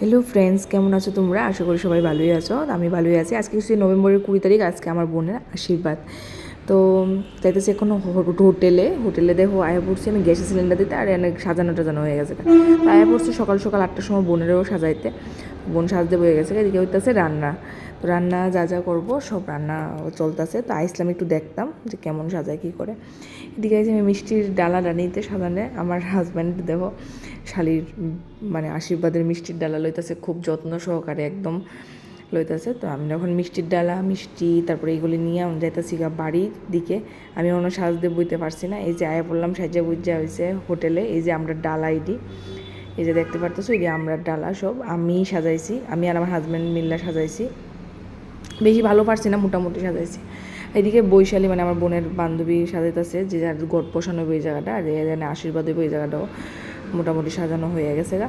Hello friends কেমন আছো তোমরা? আশা করি সবাই ভালোই আছো। আমি ভালোই আছি। আজকে হচ্ছে নভেম্বরের কুড়ি তারিখ, আজকে আমার বোনের আশীর্বাদ। তো যাইতেছে এখন হোটেলে। হোটেলে দেখো, আয়া পড়ছি, আমি গ্যাসের সিলিন্ডার দিতে, আর অনেক সাজানো টাজানো হয়ে গেছে। আয়া পড়ছি সকাল সকাল আটটার সময় বোনেরও সাজাইতে। বোন সাজতে বয়ে গেছে, এদিকে হইতেছে রান্না। তো রান্না যা যা করব, সব রান্না চলতেছে। তো আইসলাম একটু দেখতাম যে কেমন সাজায়, কী করে। এদিকে আছে আমি মিষ্টির ডালা ডানিতে সাজানে। আমার হাজব্যান্ড দেখো শালির মানে আশীর্বাদের মিষ্টির ডালা লইতেছে, খুব যত্ন সহকারে একদম লইতেছে। তো আমি যখন মিষ্টির ডালা, মিষ্টি, তারপরে এইগুলি নিয়ে আমি যাইতেছি গা বাড়ির দিকে, আমি অন্য সাজতে বইতে পারছি না। এই যে আয়া বললাম, সাজা বুঝা হয়েছে হোটেলে, এই যে আমরা ডালা আইডি এই যে দেখতে পারতেছো, এই যে আমরা ডালা সব, আমি সাজাইছি, আমি আর আমার হাজব্যান্ড মিল্লা সাজাইছি। বেশি ভালো পারছি না, মোটামুটি সাজাইছি। এদিকে বৈশালী মানে আমার বোনের বান্ধবী সাজাইতেছে, যে যার গড় পোষানো এই জায়গাটা, আর এখানে আশীর্বাদ হইব জায়গাটাও। মোটামুটি সাজানো হয়ে গেছে গা।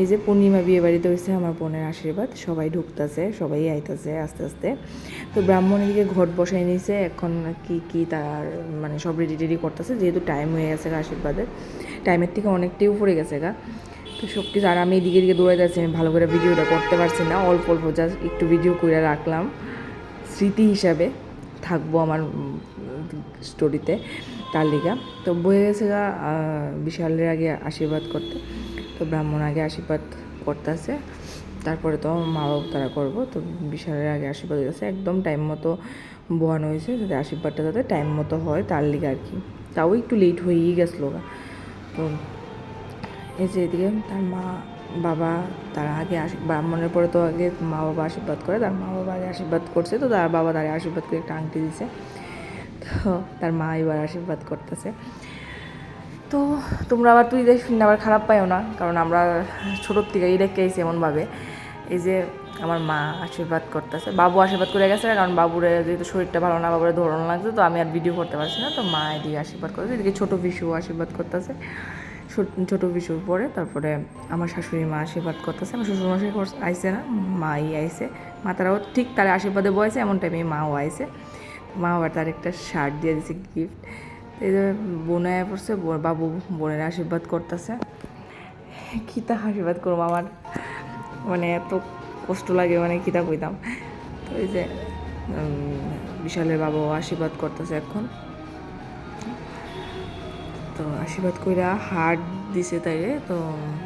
এই যে পূর্ণিমা বিয়ে বাড়িতে হয়েছে আমার বোনের আশীর্বাদ, সবাই ঢুকতেছে, সবাই আইতাছে আস্তে আস্তে। তো ব্রাহ্মণ এদিকে ঘট বসাই নিয়েছে এখন কি কি তার মানে সব রেডি টেডি করতেছে, যেহেতু টাইম হয়ে গেছে গা আশীর্বাদের। টাইমের থেকে অনেকটাই উপরে গেছে গা। তো সব কিছু আর আমি এদিকে এদিকে দৌড়াইতে আছি আমি ভালো করে ভিডিওটা করতে পারছি না, অল্প অল্প জাস্ট একটু ভিডিও করে রাখলাম। স্মৃতি হিসাবে। থাকব আমার স্টোরিতে তার লিগা। তো বয়ে গেছে বিশালের আগে আশীর্বাদ করতে। তো ব্রাহ্মণ আগে আশীর্বাদ করতেছে। তারপরে তো মা বাবু তারা করব। তো বিশালের আগে আশীর্বাদ হয়ে গেছে একদম টাইম মতো বোয়ানো হয়েছে যাতে আশীর্বাদটা যাতে টাইম মতো হয়, তার লিগে আর কি। তাও একটু লেট হয়েই গেছিল তো এই যে এদিকে তার মা বাবা তার আগে ব্রাহ্মণের পরে তো আগে মা বাবা আশীর্বাদ করে, তার মা বাবা আগে আশীর্বাদ করছে, তো তার বাবা তার আশীর্বাদ করে একটা আংটি দিছে। তো তার মা এবার আশীর্বাদ করতেছে। তো তোমরা আবার তুই দেখ আবার খারাপ পাইও না, কারণ আমরা ছোটোর থেকে এই দেখে আইছি এমনভাবে। এই যে আমার মা আশীর্বাদ করতেছে, বাবু আশীর্বাদ করে গেছে, কারণ বাবুরে যেহেতু শরীরটা ভালো না, বাবুরে ধরন লাগছে, তো আমি আর ভিডিও করতে পারছি না, তো মা এদিকে আশীর্বাদ করতেছে, এদিকে ছোটো বিশু আশীর্বাদ করতেছে। ছোটো বিশুর পরে তারপরে আমার শাশুড়ি মা আশীর্বাদ করতেছে। আমার শ্বশুর মশাই আইসে না, মাই আইসে। মা তারাও ঠিক তার আশীর্বাদে বয়েছে, এমন টাইমে মাও আইসে। মা আবার তার একটা শার্ট দিয়ে দিছে গিফট এই যে বোনে পড়ছে বাবু বোনের আশীর্বাদ করতেছে। কী তা আশীর্বাদ করব আমার? মানে এত কষ্ট লাগে মানে কীতা কইতাম। তো এই যে বিশালের বাবাও আশীর্বাদ করতেছে এখন। তো আশীর্বাদ কইরা হার্ট দিছে তাইরে, তো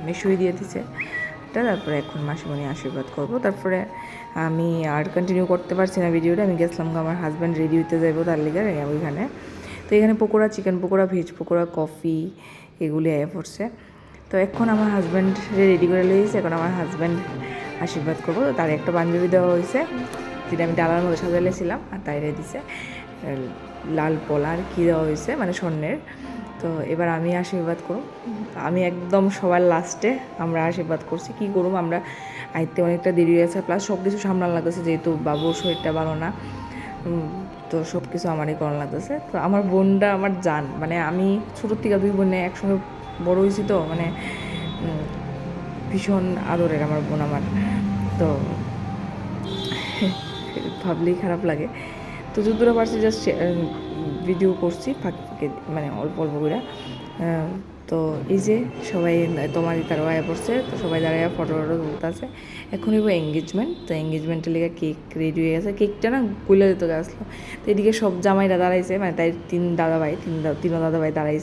মেশুই দিয়ে দিছে। এটা তারপরে এখন মাসিমণি আশীর্বাদ করব। তারপরে আমি আর কন্টিনিউ করতে পারছি না ভিডিওটা আমি গেছিলাম আমার হাজব্যান্ড রেডি হইতে যাইবো তার লিগে ওইখানে। তো এখানে pakora chicken pakora veg pakora coffee এগুলি আয়া পড়ছে। তো এখন আমার হাজব্যান্ড রেডি করে লইছে এখন আমার হাজব্যান্ড আশীর্বাদ করব। তার একটা পাঞ্জাবি দেওয়া হয়েছে যেটা আমি ডালার মধ্যে সাজাইলেছিলাম আর তাইরে দিছে লাল পলার কী দেওয়া হয়েছে মানে স্বর্ণের। তো এবার আমি আশীর্বাদ করুম আমি একদম সবার লাস্টে আমরা আশীর্বাদ করছি। কি করুম আমরা? আইতে অনেকটা দেরি হয়েছে প্লাস সব কিছু সামলান লাগতেছে, যেহেতু বাবুর শরীরটা ভালো না। তো সব কিছু আমারই করার লাগতেছে। তো আমার বোনটা আমার জান। মানে আমি ছোটোর থেকে দুই বোনে একসঙ্গে বড় হয়েছি তো মানে ভীষণ আদরের আমার বোন আমার। তো ভাবলেই খারাপ লাগে। তো যতটা পারছি জাস্ট ভিডিও করছি, ফাঁকে ফাঁকে মানে অল্প অল্প করে। তো এই যে সবাই তোমার তারা আয়া পড়ছে, তো সবাই দাঁড়ায় ফটো টটো তুলতেছে। এখন এবার এঙ্গেজমেন্ট তো এঙ্গেজমেন্টের লেগে কেক রেডি হয়ে গেছে। কেকটা না গুলে দিতে গেছিল। তো এদিকে সব জামাইরা দাঁড়াইছে মানে তাই তিন দাদা ভাই তিন তিনও দাদা ভাই দাঁড়াইছে।